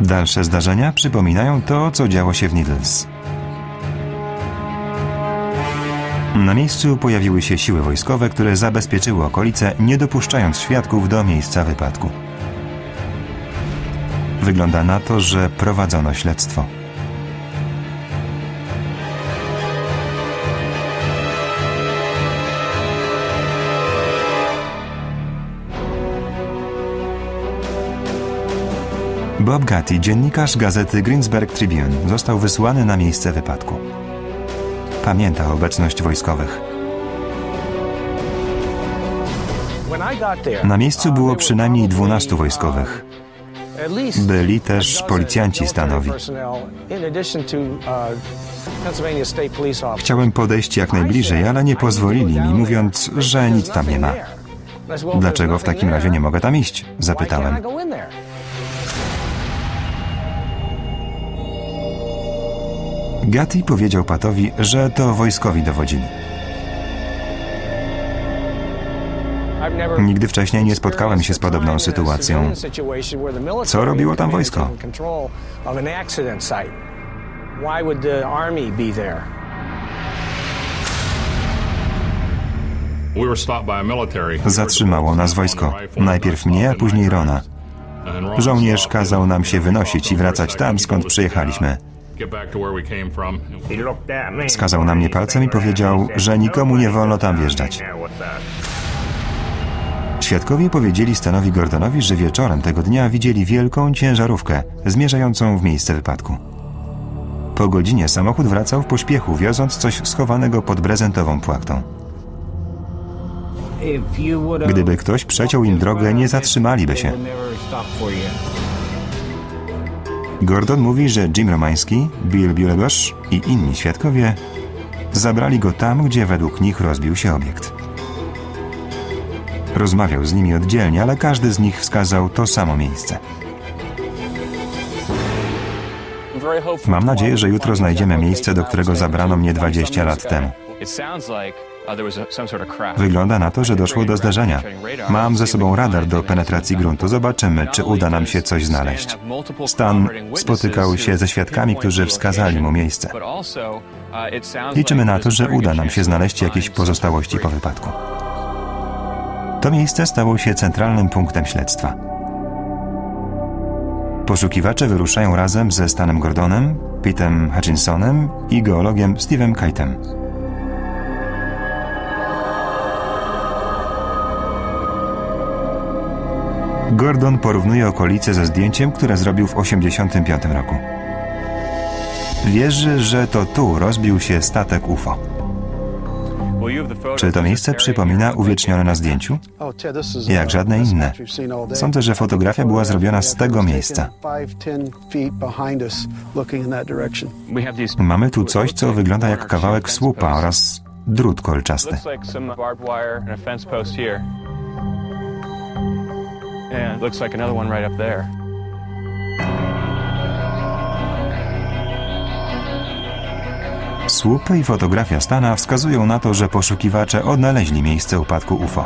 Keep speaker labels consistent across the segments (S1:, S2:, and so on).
S1: Dalsze zdarzenia przypominają to, co działo się w Needles. Na miejscu pojawiły się siły wojskowe, które zabezpieczyły okolice, nie dopuszczając świadków do miejsca wypadku. Wygląda na to, że prowadzono śledztwo. Bob Gatti, dziennikarz gazety Greensburg Tribune, został wysłany na miejsce wypadku. Pamięta obecność wojskowych. Na miejscu było przynajmniej 12 wojskowych. Byli też policjanci stanowi. Chciałem podejść jak najbliżej, ale nie pozwolili mi, mówiąc, że nic tam nie ma. Dlaczego w takim razie nie mogę tam iść? Zapytałem. Gatti powiedział Patowi, że to wojskowi dowodzili. Nigdy wcześniej nie spotkałem się z podobną sytuacją. Co robiło tam wojsko? Zatrzymało nas wojsko. Najpierw mnie, a później Rona. Żołnierz kazał nam się wynosić i wracać tam, skąd przyjechaliśmy. Wskazał na mnie palcem i powiedział, że nikomu nie wolno tam wjeżdżać. Świadkowie powiedzieli Stanowi Gordonowi, że wieczorem tego dnia widzieli wielką ciężarówkę zmierzającą w miejsce wypadku. Po godzinie samochód wracał w pośpiechu, wioząc coś schowanego pod brezentową płachtą. Gdyby ktoś przeciął im drogę, nie zatrzymaliby się. Gordon mówi, że Jim Romański, Bill Bielegosz i inni świadkowie zabrali go tam, gdzie według nich rozbił się obiekt. Rozmawiał z nimi oddzielnie, ale każdy z nich wskazał to samo miejsce. Mam nadzieję, że jutro znajdziemy miejsce, do którego zabrano mnie 20 lat temu. Wygląda na to, że doszło do zdarzenia. Mam ze sobą radar do penetracji gruntu. Zobaczymy, czy uda nam się coś znaleźć. Stan spotykał się ze świadkami, którzy wskazali mu miejsce. Liczymy na to, że uda nam się znaleźć jakieś pozostałości po wypadku. To miejsce stało się centralnym punktem śledztwa. Poszukiwacze wyruszają razem ze Stanem Gordonem, Pitem Hutchinsonem i geologiem Steve'em Kitem. Gordon porównuje okolice ze zdjęciem, które zrobił w 1985 roku. Wierzy, że to tu rozbił się statek UFO. Czy to miejsce przypomina uwiecznione na zdjęciu? Jak żadne inne. Sądzę, że fotografia była zrobiona z tego miejsca. Mamy tu coś, co wygląda jak kawałek słupa oraz drut kolczasty. And looks like another one right up there. Słup i fotografia Stana wskazują na to, że poszukiwacze odnaleźli miejsce upadku UFO.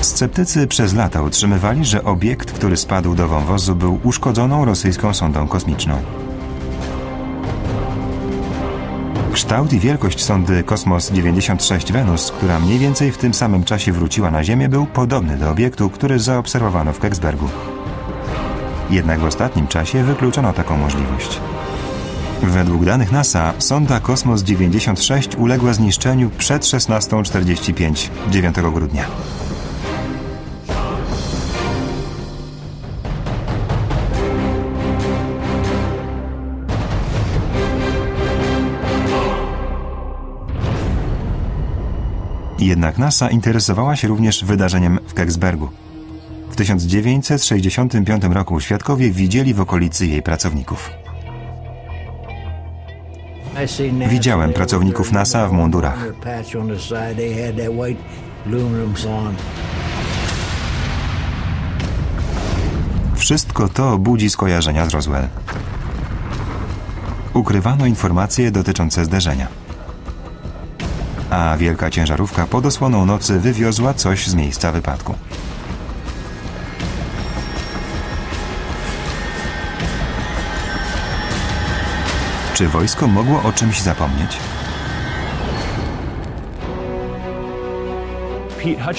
S1: Sceptycy przez lata utrzymywali, że obiekt, który spadł do wąwozu, był uszkodzoną rosyjską sondą kosmiczną. Kształt i wielkość sondy Kosmos 96 Venus, która mniej więcej w tym samym czasie wróciła na Ziemię, był podobny do obiektu, który zaobserwowano w Keksbergu. Jednak w ostatnim czasie wykluczono taką możliwość. Według danych NASA sonda Kosmos 96 uległa zniszczeniu przed 16.45 9 grudnia. Jednak NASA interesowała się również wydarzeniem w Keksbergu. W 1965 roku świadkowie widzieli w okolicy jej pracowników. Widziałem pracowników NASA w mundurach. Wszystko to budzi skojarzenia z Roswell. Ukrywano informacje dotyczące zderzenia a wielka ciężarówka pod osłoną nocy wywiozła coś z miejsca wypadku. Czy wojsko mogło o czymś zapomnieć?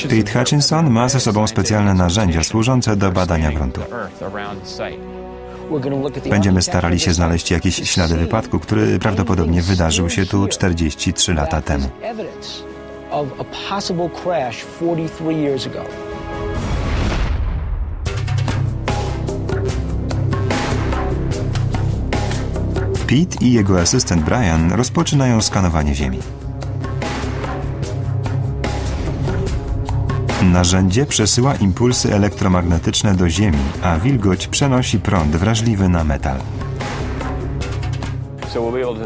S1: Pete Hutchinson ma ze sobą specjalne narzędzia służące do badania gruntu. Będziemy starali się znaleźć jakieś ślady wypadku, który prawdopodobnie wydarzył się tu 43 lata temu. Pete i jego asystent Brian rozpoczynają skanowanie Ziemi. Narzędzie przesyła impulsy elektromagnetyczne do Ziemi, a wilgoć przenosi prąd wrażliwy na metal.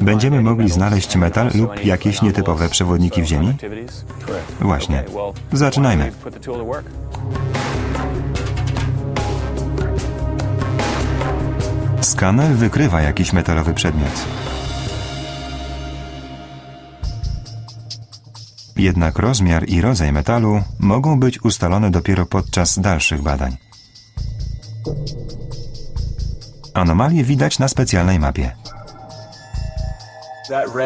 S1: Będziemy mogli znaleźć metal lub jakieś nietypowe przewodniki w Ziemi? Właśnie. Zaczynajmy. Skaner wykrywa jakiś metalowy przedmiot. Jednak rozmiar i rodzaj metalu mogą być ustalone dopiero podczas dalszych badań. Anomalie widać na specjalnej mapie.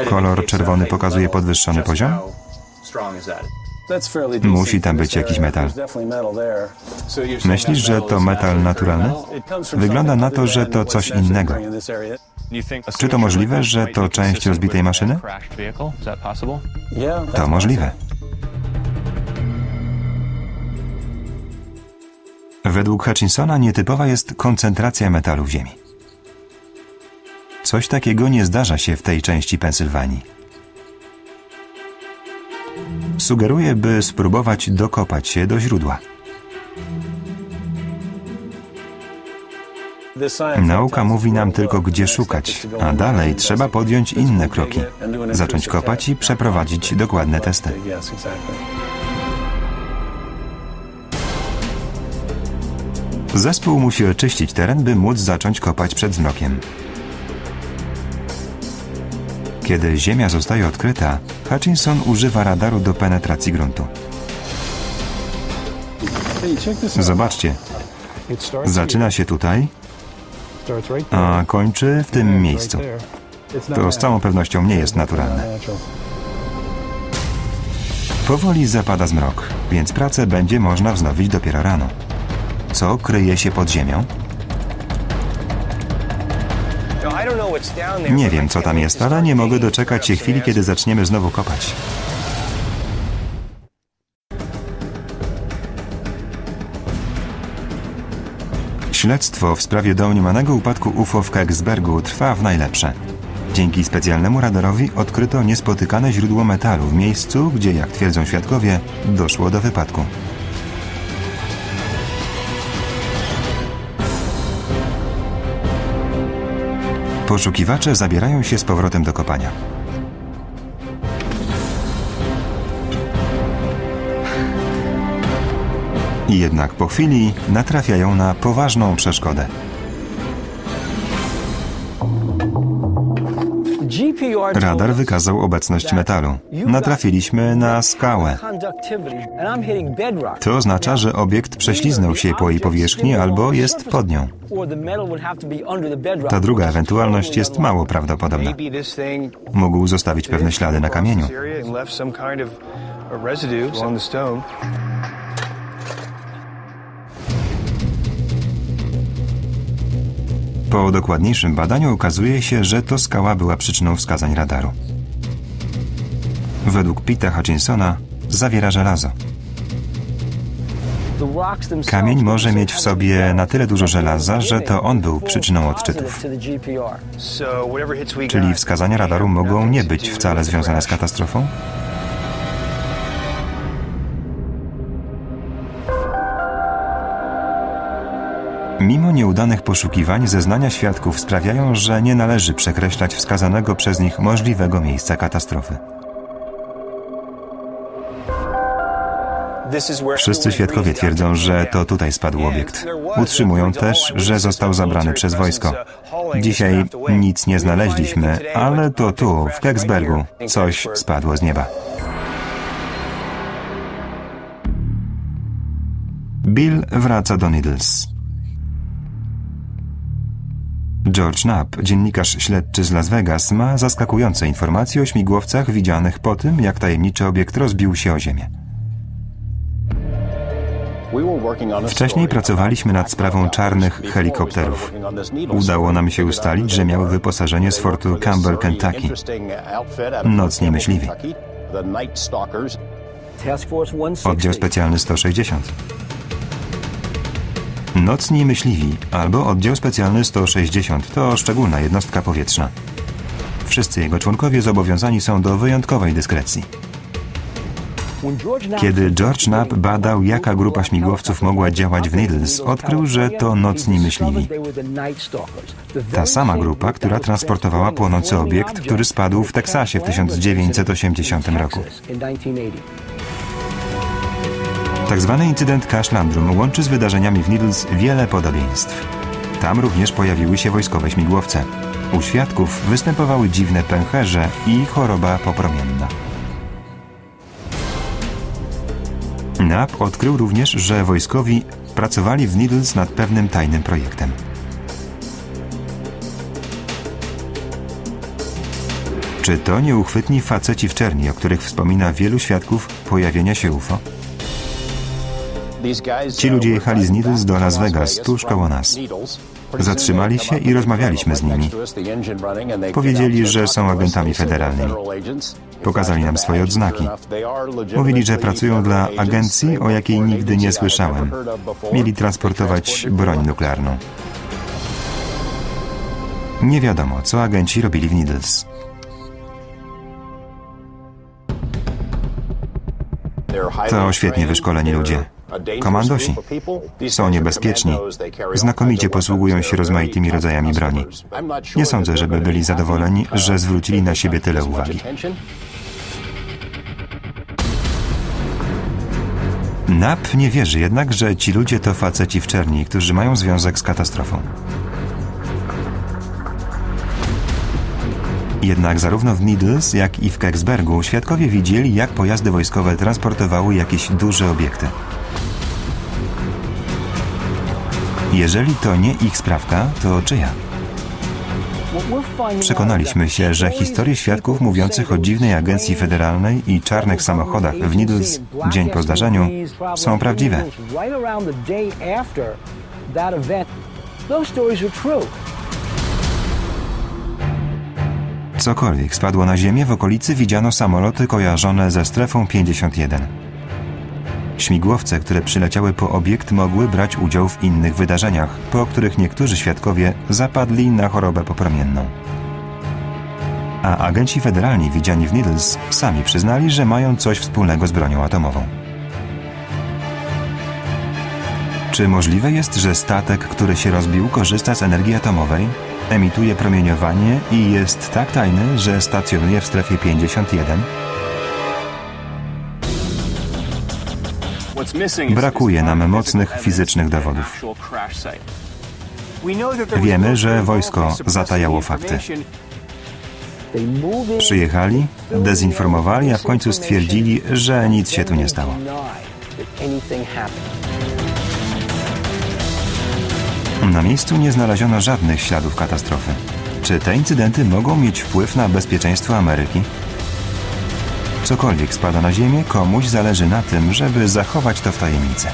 S1: Kolor czerwony pokazuje podwyższony poziom? Musi tam być jakiś metal. Myślisz, że to metal naturalny? Wygląda na to, że to coś innego. Czy to możliwe, że to część rozbitej maszyny? To możliwe. Według Hutchinsona nietypowa jest koncentracja metalu w Ziemi. Coś takiego nie zdarza się w tej części Pensylwanii. Sugeruje, by spróbować dokopać się do źródła. Nauka mówi nam tylko, gdzie szukać, a dalej trzeba podjąć inne kroki. Zacząć kopać i przeprowadzić dokładne testy. Zespół musi oczyścić teren, by móc zacząć kopać przed zmrokiem. Kiedy ziemia zostaje odkryta, Hutchinson używa radaru do penetracji gruntu. Zobaczcie. Zaczyna się tutaj, a kończy w tym miejscu. To z całą pewnością nie jest naturalne. Powoli zapada zmrok, więc pracę będzie można wznowić dopiero rano. Co kryje się pod ziemią? Nie wiem, co tam jest, ale nie mogę doczekać się chwili, kiedy zaczniemy znowu kopać. Śledztwo w sprawie domniemanego upadku UFO w Keksbergu trwa w najlepsze. Dzięki specjalnemu radarowi odkryto niespotykane źródło metalu w miejscu, gdzie, jak twierdzą świadkowie, doszło do wypadku. Poszukiwacze zabierają się z powrotem do kopania. Jednak po chwili natrafiają na poważną przeszkodę. Radar wykazał obecność metalu. Natrafiliśmy na skałę. To oznacza, że obiekt prześliznął się po jej powierzchni albo jest pod nią. Ta druga ewentualność jest mało prawdopodobna. Mógł zostawić pewne ślady na kamieniu. Po dokładniejszym badaniu okazuje się, że to skała była przyczyną wskazań radaru. Według Pita Hutchinsona zawiera żelazo. Kamień może mieć w sobie na tyle dużo żelaza, że to on był przyczyną odczytów. Czyli wskazania radaru mogą nie być wcale związane z katastrofą? Mimo nieudanych poszukiwań zeznania świadków sprawiają, że nie należy przekreślać wskazanego przez nich możliwego miejsca katastrofy. Wszyscy świadkowie twierdzą, że to tutaj spadł obiekt. Utrzymują też, że został zabrany przez wojsko. Dzisiaj nic nie znaleźliśmy, ale to tu, w Keksbergu, coś spadło z nieba. Bill wraca do Needles. George Knapp, dziennikarz śledczy z Las Vegas, ma zaskakujące informacje o śmigłowcach widzianych po tym, jak tajemniczy obiekt rozbił się o ziemię. Wcześniej pracowaliśmy nad sprawą czarnych helikopterów. Udało nam się ustalić, że miały wyposażenie z fortu Campbell, Kentucky. Nocni myśliwi. Oddział specjalny 160. Nocni myśliwi albo oddział specjalny 160 to szczególna jednostka powietrzna. Wszyscy jego członkowie zobowiązani są do wyjątkowej dyskrecji. Kiedy George Knapp badał, jaka grupa śmigłowców mogła działać w Needles, odkrył, że to nocni myśliwi. Ta sama grupa, która transportowała płonący obiekt, który spadł w Teksasie w 1980 roku. Tak zwany incydent Cash Landrum łączy z wydarzeniami w Needles wiele podobieństw. Tam również pojawiły się wojskowe śmigłowce. U świadków występowały dziwne pęcherze i choroba popromienna. Knapp odkrył również, że wojskowi pracowali w Needles nad pewnym tajnym projektem. Czy to nieuchwytni faceci w czerni, o których wspomina wielu świadków pojawienia się UFO? Ci ludzie jechali z Needles do Las Vegas, tuż koło nas. Zatrzymali się i rozmawialiśmy z nimi. Powiedzieli, że są agentami federalnymi. Pokazali nam swoje odznaki. Mówili, że pracują dla agencji, o jakiej nigdy nie słyszałem. Mieli transportować broń nuklearną. Nie wiadomo, co agenci robili w Needles. To świetnie wyszkoleni ludzie. Komandosi są niebezpieczni. Znakomicie posługują się rozmaitymi rodzajami broni. Nie sądzę, żeby byli zadowoleni, że zwrócili na siebie tyle uwagi. Nap nie wierzy jednak, że ci ludzie to faceci w czerni, którzy mają związek z katastrofą. Jednak zarówno w Needles, jak i w Kecksbergu świadkowie widzieli, jak pojazdy wojskowe transportowały jakieś duże obiekty. Jeżeli to nie ich sprawka, to czyja? Przekonaliśmy się, że historie świadków mówiących o dziwnej agencji federalnej i czarnych samochodach w Needles dzień po zdarzeniu są prawdziwe. Cokolwiek spadło na ziemię, w okolicy widziano samoloty kojarzone ze strefą 51. Śmigłowce, które przyleciały po obiekt, mogły brać udział w innych wydarzeniach, po których niektórzy świadkowie zapadli na chorobę popromienną. A agenci federalni widziani w Needles sami przyznali, że mają coś wspólnego z bronią atomową. Czy możliwe jest, że statek, który się rozbił, korzysta z energii atomowej, emituje promieniowanie i jest tak tajny, że stacjonuje w strefie 51? Brakuje nam mocnych fizycznych dowodów. Wiemy, że wojsko zatajało fakty. Przyjechali, dezinformowali, a w końcu stwierdzili, że nic się tu nie stało. Na miejscu nie znaleziono żadnych śladów katastrofy. Czy te incydenty mogą mieć wpływ na bezpieczeństwo Ameryki? Cokolwiek spada na Ziemię, komuś zależy na tym, żeby zachować to w tajemnicy.